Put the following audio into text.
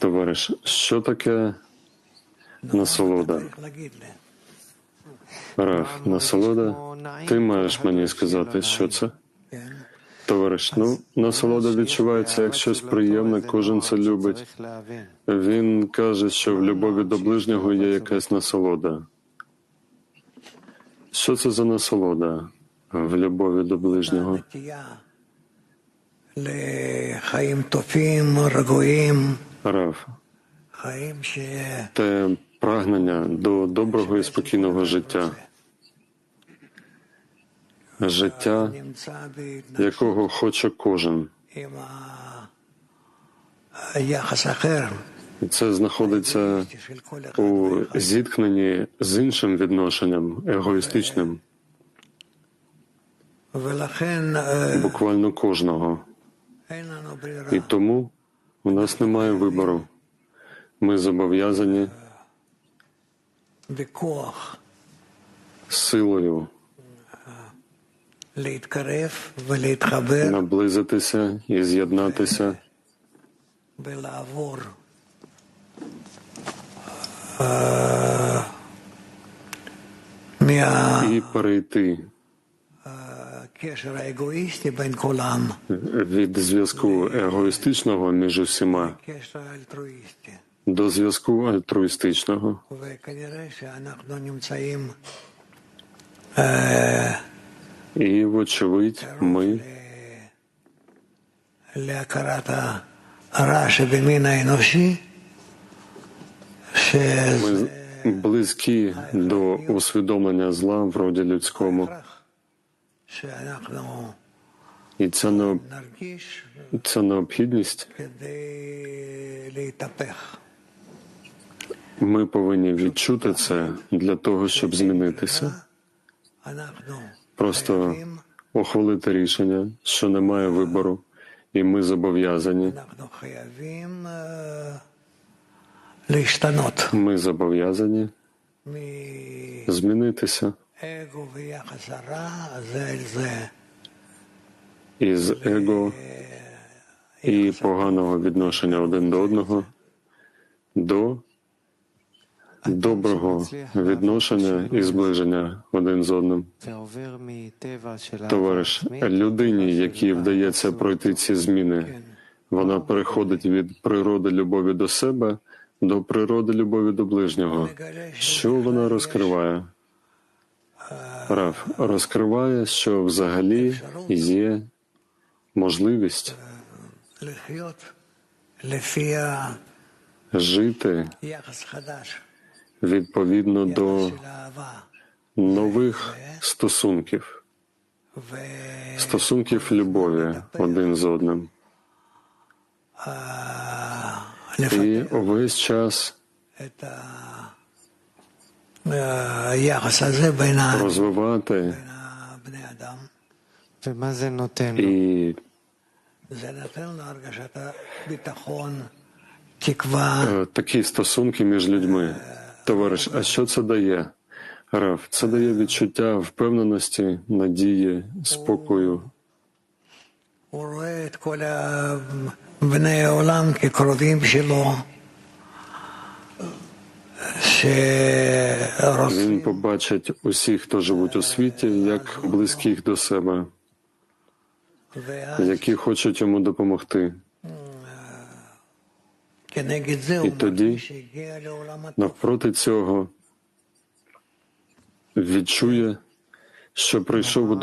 Товариш, що таке насолода? Раф, насолода? Ти маєш мені сказати, що це? Товариш, ну, насолода відчувається як щось приємне, кожен це любить. Він каже, що в любові до ближнього є якась насолода. Що це за насолода в любові до ближнього? Раф те прагнення до доброго і спокійного життя, життя, якого хоче кожен. Це знаходиться у зіткненні з іншим відношенням, егоїстичним, буквально кожного. І тому у нас немає вибору. Ми зобов'язані силою наблизитися і з'єднатися і перейти від зв'язку егоїстичного між усіма. До зв'язку альтруїстичного. І, вочевидь, ми ми близькі до усвідомлення зла в роді людському. І це не... це необхідність. Ми повинні відчути це для того, щоб змінитися. Просто ухвалити рішення, що немає вибору, і ми зобов'язані. Ми зобов'язані змінитися із его і поганого відношення один до одного до доброго відношення і зближення один з одним. Товариш, людині, якій вдається пройти ці зміни, вона переходить від природи любові до себе до природи любові до ближнього. Що вона розкриває? Раф розкриває, що взагалі є можливість жити відповідно до нових стосунків, стосунків любові один з одним. І увесь час розвивати і такі стосунки між людьми. Товариш, а що це дає? Раф, це дає відчуття впевненості, надії, спокою. Він побачить усіх, хто живуть у світі, як близьких до себе, які хочуть йому допомогти. І тоді навпроти цього відчує, що прийшов до.